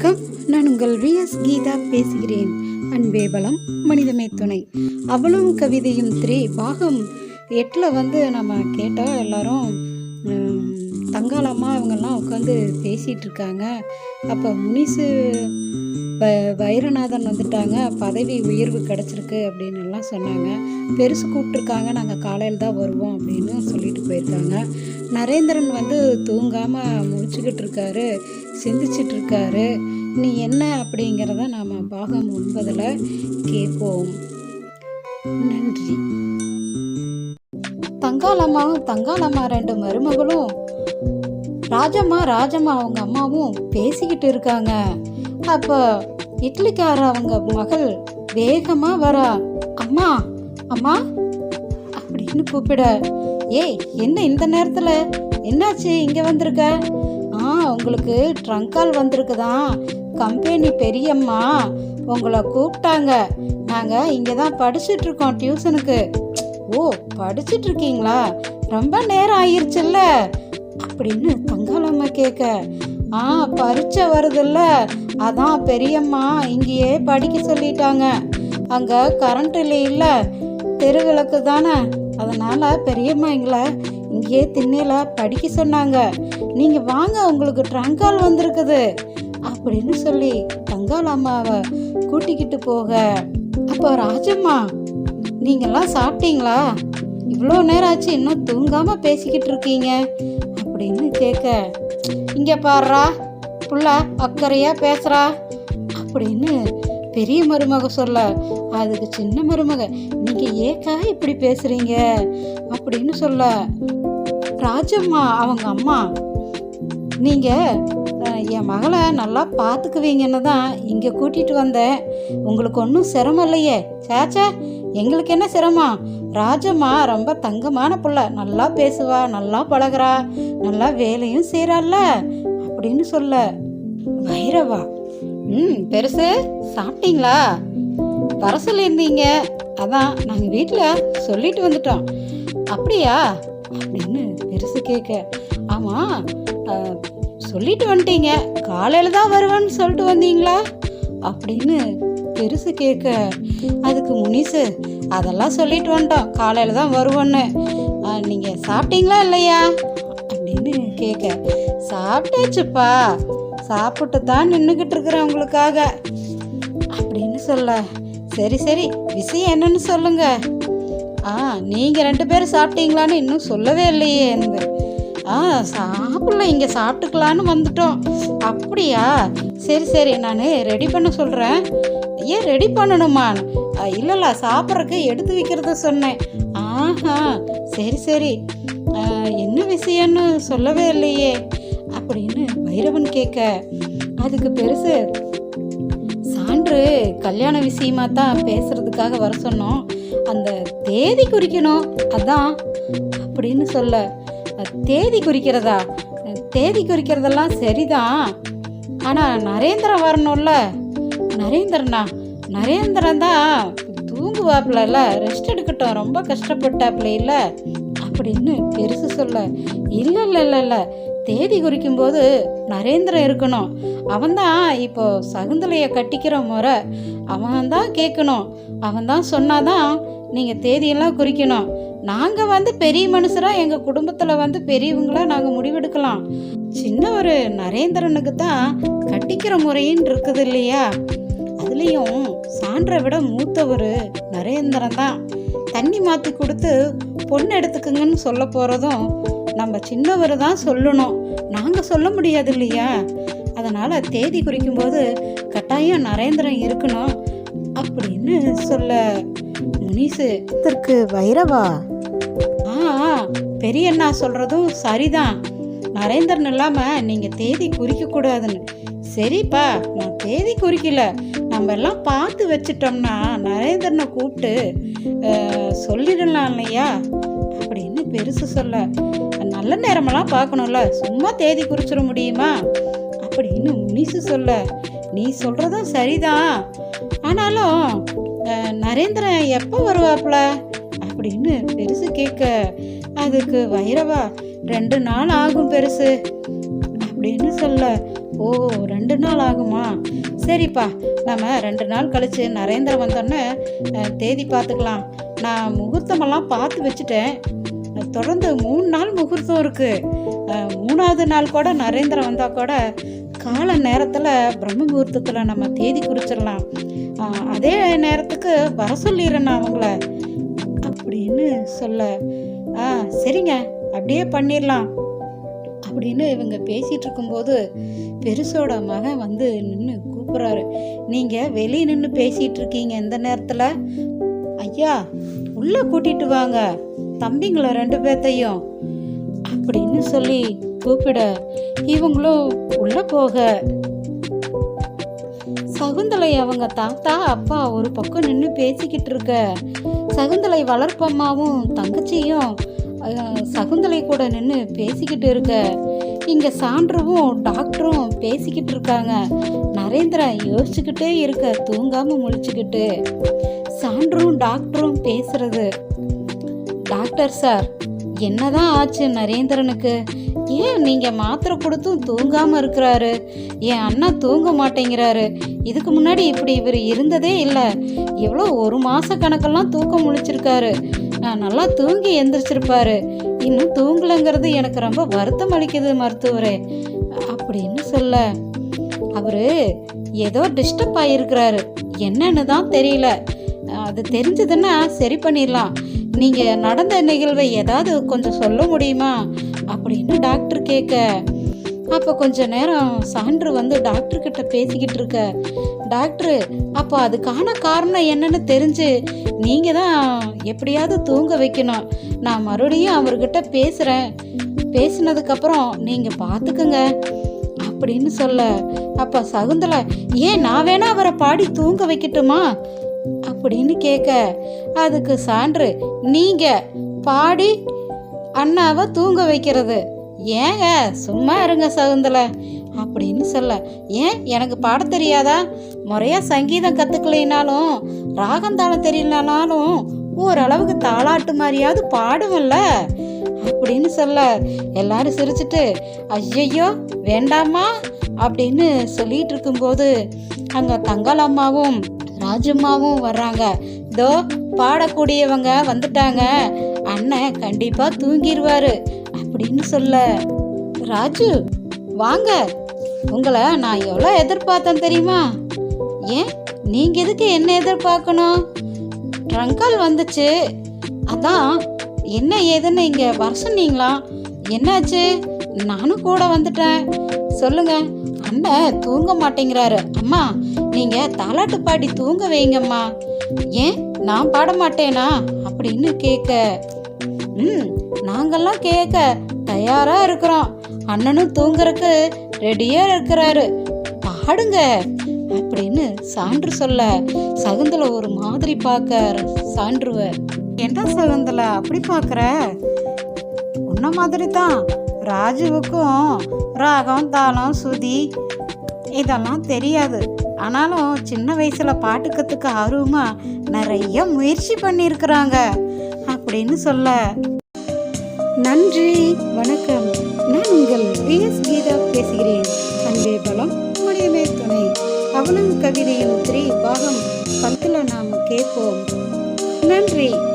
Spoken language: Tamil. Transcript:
வணக்கம். நான் உங்கள் விஎஸ் கீதா பேசுகிறேன். அன்பே பலம் மனிதமே துணை. அவளும் கவிதையும் த்ரீ பாகம் எட்டில் வந்து நம்ம கேட்டால் எல்லாரும் தங்காளம்மா இவங்கெல்லாம் உட்காந்து பேசிகிட்டு இருக்காங்க. அப்போ முனிசு வ வைரநாதன் வந்துட்டாங்க. பதவி உயர்வு கிடச்சிருக்கு அப்படின்னு எல்லாம் சொன்னாங்க. பெருசு கூப்பிட்ருக்காங்க நாங்கள் காலையில் தான் வருவோம் அப்படின்னு சொல்லிட்டு போயிருக்காங்க. நரேந்திரன் வந்து தூங்காமல் முடிச்சுக்கிட்டு இருக்காரு சிந்திச்சிட்டு இருக்காரு நீ என்ன அப்படிங்கிறத நாம் பாகம் ஒன்பதில் கேட்போம். நன்றி. தங்காளம்மாவும் தங்காளம்மா ரெண்டு மருமகளும் ராஜம்மா ராஜம்மா அவங்க அம்மாவும் பேசிக்கிட்டு இருக்காங்க அப்போ இட்லிக்கார அவங்க மகள் வேகமாக வரா அம்மா அம்மா அப்படின்னு கூப்பிட ஏய் என்ன இந்த நேரத்தில்? என்னாச்சு? இங்கே வந்திருக்க? ஆ உங்களுக்கு ட்ரங்க் கால் வந்திருக்குதான் கம்பெனி பெரியம்மா உங்களை கூப்பிட்டாங்க. நாங்கள் இங்கே தான் படிச்சுட்ருக்கோம் டியூஷனுக்கு ஓ படிச்சுட்ருக்கீங்களா? ரொம்ப நேரம் ஆயிருச்சுல்ல? அப்படின்னு தங்காளம்மா கேட்க. ஆ பரீட்சை வருதுல்ல. அதான் பெரியம்மா இங்கேயே படிக்க சொல்லிட்டாங்க. அங்கே கரண்ட் இல்லை இல்லை. தெருவிளக்கு தானே? அதனால் பெரியம்மா எங்களை இங்கேயே திண்ணையில் படிக்க சொன்னாங்க. நீங்கள் வாங்க உங்களுக்கு ட்ரங்கால் வந்திருக்குது. அப்படின்னு சொல்லி தங்கால் அம்மாவை கூட்டிக்கிட்டு போக. அப்போ ராஜம்மா நீங்கள்லாம் சாப்பிட்டீங்களா? இவ்வளோ நேரம் ஆச்சு இன்னும் தூங்காமல் பேசிக்கிட்டு இருக்கீங்க. அப்படின்னு கேட்க இங்கே பாடுறா புள்ள அக்கறையாக பேசுகிறா அப்படின்னு பெரிய மருமக சொல்ல அதுக்கு சின்ன மருமக நீங்க ஏக்கா இப்படி பேசுறீங்க? அப்படின்னு சொல்ல ராஜம்மா அவங்க அம்மா நீங்க என் மகளை நல்லா பார்த்துக்குவீங்கன்னு தான் இங்கே கூட்டிகிட்டு வந்தேன். உங்களுக்கு ஒன்றும் சிரமம் இல்லையே. சேச்சே எங்களுக்கு என்ன சிரமம்? ராஜம்மா ரொம்ப தங்கமான புள்ள நல்லா பேசுவா நல்லா பழகிறா நல்லா வேலையும் செய்கிறாள்ல அப்படின்னு சொல்ல வைரவா ம் பெருசு சாப்பிட்டீங்களா? வர சொல்லியிருந்தீங்க. அதான் நாங்கள் வீட்டில் சொல்லிட்டு வந்துட்டோம். அப்படியா? அப்படின்னு பெருசு கேட்க ஆமாம் சொல்லிட்டு வந்துட்டீங்க. காலையில் தான் வருவேன்னு சொல்லிட்டு வந்தீங்களா? அப்படின்னு பெருசு கேட்க அதுக்கு முனிசு அதெல்லாம் சொல்லிட்டு வந்துட்டோம். காலையில் தான் வருவோன்னு. நீங்கள் சாப்பிட்டீங்களா இல்லையா? அப்படின்னு கேட்க சாப்பிட்டாச்சுப்பா. சாப்பிட்டு தான் நின்றுக்கிட்டு இருக்கிறேன் உங்களுக்காக அப்படின்னு சொல்ல. சரி சரி விஷயம் என்னன்னு சொல்லுங்க. ஆ நீங்கள் ரெண்டு பேரும் சாப்பிட்டீங்களான்னு இன்னும் சொல்லவே இல்லையே எனக்கு. ஆ சாப்பிடல இங்கே சாப்பிட்டுக்கலான்னு வந்துட்டோம். அப்படியா? சரி சரி நான் ரெடி பண்ண சொல்கிறேன் ஏன் ரெடி பண்ணணுமா? இல்லை இல்லை எடுத்து வைக்கிறத சொன்னேன். ஆஹா சரி சரி. என்ன விஷயம்னு சொல்லவே இல்லையே. அப்படின்னு வைரவன் கேட்க அதுக்கு பெருசு. சான்று கல்யாண விஷயமா தான் பேசுறதுக்காக வர சொன்னோம். அந்த தேதி குறிக்கணும். அதான். அப்படின்னு சொல்ல தேதி குறிக்கிறதா? தேதி குறிக்கிறதெல்லாம் சரிதான். ஆனால் நரேந்திரன் வரணும்ல. நரேந்திரனா? நரேந்திரன் தான் தூங்குவாப்புல ரெஸ்ட் எடுக்கட்டும். ரொம்ப கஷ்டப்பட்டாப்புல இல்லை. அப்படின்னு பெருசு சொல்ல இல்லை இல்லை இல்லை இல்லை. தேதி குறிக்கும்போது நரேந்திரன் இருக்கணும். அவன்தான் இப்போ சகுந்தலையை கட்டிக்கிற முறை. அவன் தான் கேட்கணும். அவன் தான் சொன்னாதான் நீங்கள் தேதியெல்லாம் குறிக்கணும். நாங்கள் வந்து பெரிய மனுஷராக எங்கள் குடும்பத்தில் வந்து பெரியவங்களா நாங்கள் முடிவெடுக்கலாம். சின்ன ஒரு நரேந்திரனுக்கு தான் கட்டிக்கிற முறைன்னு இருக்குது இல்லையா? அதுலேயும் சான்றை விட மூத்தவர் நரேந்திரன் தான். தண்ணி மாற்றி கொடுத்து பொண்ணு எடுத்துக்குங்கன்னு சொல்ல போகிறதும் நம்ம சின்னவர் தான் சொல்லணும். நாங்கள் சொல்ல முடியாது இல்லையா? அதனால் தேதி குறிக்கும்போது கட்டாயம் நரேந்திரன் இருக்கணும் அப்படின்னு சொல்ல முனிசு. இதற்கு வைரவா? ஆ பெரியண்ணா சொல்கிறதும் சரிதான். நரேந்திரன் இல்லாமல் நீங்கள் தேதி குறிக்கக்கூடாதுன்னு சரிப்பா நான் தேதி குறிக்கல. நம்ம எல்லாம் பார்த்து வச்சிட்டோம்னா நரேந்திரனை கூப்பிட்டு சொல்லிடலாம் இல்லையா? அப்படின்னு பெருசு சொல்ல நல்ல நேரமெல்லாம் பார்க்கணும்ல. சும்மா தேதி குறிச்சிட முடியுமா? அப்படின்னு முனிசு சொல்ல நீ சொல்கிறதும் சரிதான். ஆனாலும் நரேந்திரன் எப்போ வருவாப்ல அப்படின்னு பெருசு கேட்க அதுக்கு வைரவா ரெண்டு நாள் ஆகும் பெருசு. அப்படின்னு சொல்ல ஓ ரெண்டு நாள் ஆகுமா? சரிப்பா நம்ம ரெண்டு நாள் கழித்து நரேந்திரன் வந்தோடனே தேதி பார்த்துக்கலாம் நான் முகூர்த்தமெல்லாம் பார்த்து வச்சுட்டேன். தொடர்ந்து மூணு நாள் முகூர்த்தம் இருக்குது மூணாவது நாள் கூட நரேந்திரன் வந்தால் கூட கால நேரத்தில் பிரம்ம முகூர்த்தத்தில் நம்ம தேதி குறிச்சிடலாம். அதே நேரத்துக்கு வர சொல்லிடுறேன் நான் அவங்கள அப்படின்னு சொல்ல. ஆ சரிங்க அப்படியே பண்ணிடலாம். அப்படின்னு இவங்க பேசிட்டு இருக்கும்போது பெருசோட மகன் வந்து நின்று கூப்பிட்றாரு. நீங்கள் வெளியே நின்று பேசிட்டு இருக்கீங்க இந்த நேரத்தில்? ஐயா உள்ளே கூட்டிட்டு வாங்க. தம்பிங்களை ரெண்டு பேர்த்தையும். அப்படின்னு சொல்லி கூப்பிட இவங்களும் உள்ள போக. சகுந்தலை அவங்க தாத்தா அப்பா ஒரு பக்கம் நின்று பேசிக்கிட்டு இருக்க சகுந்தலை வளர்ப்பம்மாவும் தங்கச்சியும் சகுந்தலை கூட நின்று பேசிக்கிட்டு இருக்க. இங்கே சான்றுவும் டாக்டரும் பேசிக்கிட்டு இருக்காங்க. நரேந்திரன் யோசிச்சுக்கிட்டே இருக்க தூங்காம முழிச்சுக்கிட்டு. சான்றும் டாக்டரும் பேசுறது. டாக்டர் சார் என்னதான் ஆச்சு நரேந்திரனுக்கு? ஏன் நீங்க மாத்திரை கொடுத்தும் தூங்காம இருக்கிறாரு? என் அண்ணா தூங்க மாட்டேங்கிறாரு. இதுக்கு முன்னாடி இப்படி இவர் இருந்ததே இல்லை. எவ்வளோ ஒரு மாச கணக்கெல்லாம் தூக்கம் முழிச்சிருக்காரு. நான் நல்லா தூங்கி எந்திரிச்சிருப்பாரு. இன்னும் தூங்கலைங்கிறது எனக்கு ரொம்ப வருத்தம் அளிக்குது மருத்துவரே. அப்படின்னு சொல்ல அவரு ஏதோ டிஸ்டர்ப் ஆகியிருக்கிறாரு என்னன்னு தான் தெரியல. அது தெரிஞ்சதுன்னா சரி பண்ணிடலாம் நீங்க நடந்த நிகழ்வை ஏதாவது கொஞ்சம் சொல்ல முடியுமா? அப்படின்னு டாக்டர் கேட்க அப்போ கொஞ்ச நேரம் சான்று வந்து டாக்டர் கிட்ட பேசிக்கிட்டு இருக்க. டாக்டரு அப்போ அதுக்கான காரணம் என்னன்னு தெரிஞ்சு நீங்க தான் எப்படியாவது தூங்க வைக்கணும். நான் மறுபடியும் அவர்கிட்ட பேசுறேன். பேசினதுக்கப்புறம் நீங்க பார்த்துக்குங்க அப்படின்னு சொல்ல அப்போ சகுந்தலா ஏன் நான் வேணா அவரை பாடி தூங்க வைக்கட்டுமா? அப்படின்னு கேட்க அதுக்கு சான்று நீங்க பாடி அண்ணாவை தூங்க வைக்கிறது. ஏங்க சும்மா இருங்க சகுந்தலை. அப்படின்னு சொல்ல. ஏன்? எனக்கு பாட தெரியாதா? முறையா சங்கீதம் கத்துக்கலைனாலும் ராகம் தாளம் தெரியலனாலும் ஓரளவுக்கு தாளாட்டு மாதிரியாவது பாடுவல்ல அப்படின்னு சொல்ல. எல்லாரும் சிரிச்சிட்டு ஐயையோ வேண்டாமா அப்படின்னு சொல்லிட்டு இருக்கும்போது அங்க தங்கலம்மாவும் அம்மாவும் ராஜம்மாவும் வர்றாங்க. இதோ பாடக்கூடியவங்க வந்துட்டாங்க. அண்ணன் கண்டிப்பா தூங்கிடுவாரு அப்படின்னு சொல்ல. ராஜு வாங்க. உங்களை நான் எவ்வளோ எதிர்பார்த்தேன் தெரியுமா? ஏன்? நீங்கள் எதுக்கு என்ன எதிர்பார்க்கணும்? ட்ரங்கால் வந்துச்சு. அதான் என்ன ஏதுன்னு இங்கே வர சொன்னீங்களா? என்னாச்சு? நானும் கூட வந்துட்டேன். சொல்லுங்க. அண்ணன் தூங்க மாட்டேங்கிறாரு. அம்மா நீங்கள் தாலாட்டு பாடி தூங்க வைங்கம்மா. ஏன்? நான் பாட மாட்டேனா? அப்படின்னு கேட்க. ம் நாங்கெல்லாம் கேட்க தயாராக இருக்கிறோம். அண்ணனும் தூங்குறக்கு ரெடியா இருக்கிறாரு. பாடுங்க அப்படின்னு சான்று சொல்ல சகுந்தல ஒரு மாதிரி பார்க்க சான்றுவ. என்ன சகுந்தல அப்படி பார்க்குற? உன்ன மாதிரி தான் ராஜுவுக்கும் ராகம் தாளம் சுதி இதெல்லாம் தெரியாது. ஆனாலும் சின்ன வயசுல பாட்டு கற்றுக்க ஆர்வமா நிறைய முயற்சி பண்ணியிருக்கிறாங்க அப்படின்னு சொல்ல. நன்றி வணக்கம். உங்கள் விஎஸ் கீதா பேசுகிறேன். அன்பே பலம் முடியவே துணை. அவளும் கவிதையும் த்ரீ பாகம் பத்தில் நாம் கேட்போம். நன்றி.